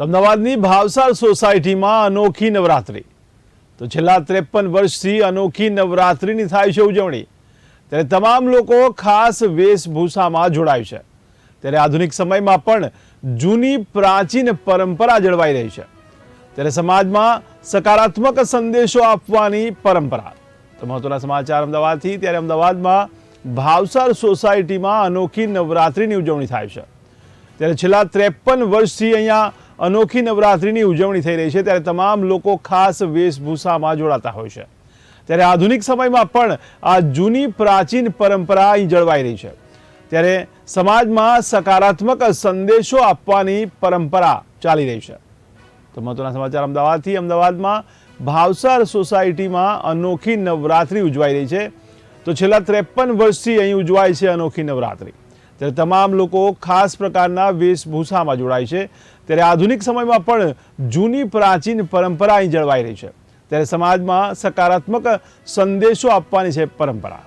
અમદાવાદની ભાવસાર સોસાયટીમાં અનોખી નવરાત્રિ. તો છેલ્લા ત્રેપન વર્ષથી અનોખી નવરાત્રિની થાય છે ઉજવણી. ત્યારે તમામ લોકો ખાસ વેશભૂષામાં જોડાય છે. ત્યારે આધુનિક સમયમાં પણ જૂની પ્રાચીન પરંપરા જળવાઈ રહી છે. ત્યારે સમાજમાં સકારાત્મક સંદેશો આપવાની પરંપરા. તો મહત્વના સમાચાર અમદાવાદથી, ત્યારે અમદાવાદમાં ભાવસાર સોસાયટીમાં અનોખી નવરાત્રિની ઉજવણી થાય છે. ત્યારે છેલ્લા ત્રેપન વર્ષથી અહીંયા અનોખી નવરાત્રિની ઉજવણી થઈ રહી છે ત્યારે તમામ લોકો ખાસ વેશભૂષામાં જોડાતા હોય છે. ત્યારે આધુનિક સમયમાં પણ આ જૂની પ્રાચીન પરંપરા અહીં જળવાઈ રહી છે. ત્યારે સમાજમાં સકારાત્મક સંદેશો આપવાની પરંપરા ચાલી રહી છે. તો મહત્વના સમાચાર અમદાવાદથી. અમદાવાદમાં ભાવસાર સોસાયટીમાં અનોખી નવરાત્રિ ઉજવાઈ રહી છે. તો છેલ્લા ત્રેપન વર્ષથી અહીં ઉજવાય છે અનોખી નવરાત્રિ. ત્યારે તમામ લોકો ખાસ પ્રકારના વેશભૂષામાં જોડાય છે. ત્યારે આધુનિક સમયમાં પણ જૂની પ્રાચીન પરંપરા અહીં જળવાઈ રહી છે. ત્યારે સમાજમાં સકારાત્મક સંદેશો આપવાની છે પરંપરા.